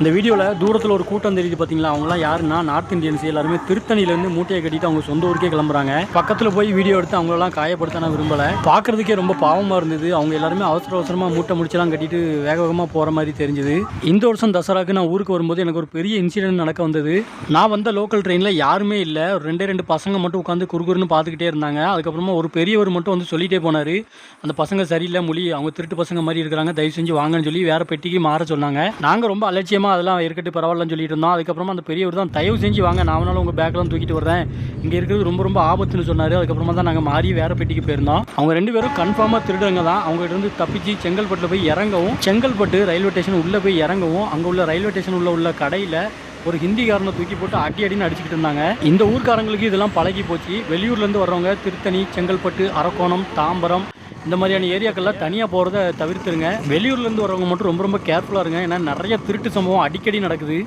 இந்த வீடியோவில் தூரத்தில் ஒரு கூட்டம் தெரியுது பார்த்தீங்களா அவங்களாம் யாருன்னா நார்த் இந்தியன்ஸ் எல்லாருமே திருத்தணியிலேருந்து மூட்டையை கட்டிட்டு அவங்க சொந்த ஊருக்கே கிளம்புறாங்க. பக்கத்தில் போய் வீடியோ எடுத்து அவங்களெல்லாம் காயப்படுத்த நான் விரும்பலை. பார்க்கறதுக்கே ரொம்ப பாவமாக இருந்தது. அவங்க எல்லாருமே அவசர அவசரமாக மூட்டை முடிச்செல்லாம் கட்டிட்டு வேக வேகமாக போகிற மாதிரி தெரிஞ்சுது. இந்த வருஷம் தசராக்கு நான் ஊருக்கு வரும்போது எனக்கு ஒரு பெரிய இன்சிடென்ட் நடக்க வந்தது. நான் வந்த லோக்கல் ட்ரெயினில் யாருமே இல்லை. ஒரு ரெண்டே ரெண்டு பசங்க மட்டும் உட்காந்து குறுகுறுன்னு பார்த்துக்கிட்டே இருந்தாங்க. அதுக்கப்புறமா ஒரு பெரியவர் மட்டும் வந்து சொல்லிட்டே போனார். அந்த பசங்க சரியில்லை மொழி அவங்க திருட்டு பசங்க மாதிரி இருக்கிறாங்க. தயவு செஞ்சு வாங்கன்னு சொல்லி வேற பெட்டிக்கு மாற சொன்னாங்க. நாங்கள் ரொம்ப அலட்சியமாக அதெல்லாம் இருக்கட்டு பரவாயில்லன்னு சொல்லிட்டு இருந்தோம் அதுக்கப்புறமா அந்த பெரியவர் தான் தயவு செஞ்சு வாங்க நான் அவனால உங்கள் பேக்கெலாம் தூக்கிட்டு வர்றேன். இங்கே இருக்கிறது ரொம்ப ரொம்ப ஆபத்துன்னு சொன்னார். அதுக்கப்புறமா தான் நாங்கள் மாறி வேற பெட்டிக்கு போயிருந்தோம். அவங்க ரெண்டு பேரும் கன்ஃபார்மாக திருடுங்க தான். அவங்க இருந்து தப்பிச்சு செங்கல்பட்டில் போய் இறங்கவும் செங்கல்பட்டு ரயில்வே ஸ்டேஷன் உள்ளே போய் இறங்கவும் அங்கே உள்ள ரயில்வே ஸ்டேஷன் உள்ள உள்ள கடையில் ஒரு ஹிந்திக்காரனை தூக்கி போட்டு அடி அடின்னு அடிச்சுக்கிட்டு இருந்தாங்க. இந்த ஊர்க்காரங்களுக்கு இதெல்லாம் பழகி போச்சு. வெளியூர்லேருந்து வர்றவங்க திருத்தணி செங்கல்பட்டு அரக்கோணம் தாம்பரம் இந்த மாதிரியான ஏரியாக்கெல்லாம் தனியாக போகிறத தவிர்த்துருங்க. வெளியூர்லேருந்து வரவங்க மட்டும் ரொம்ப ரொம்ப கேர்ஃபுல்லாக இருங்க. ஏன்னா நிறைய திருட்டு சம்பவம் அடிக்கடி நடக்குது.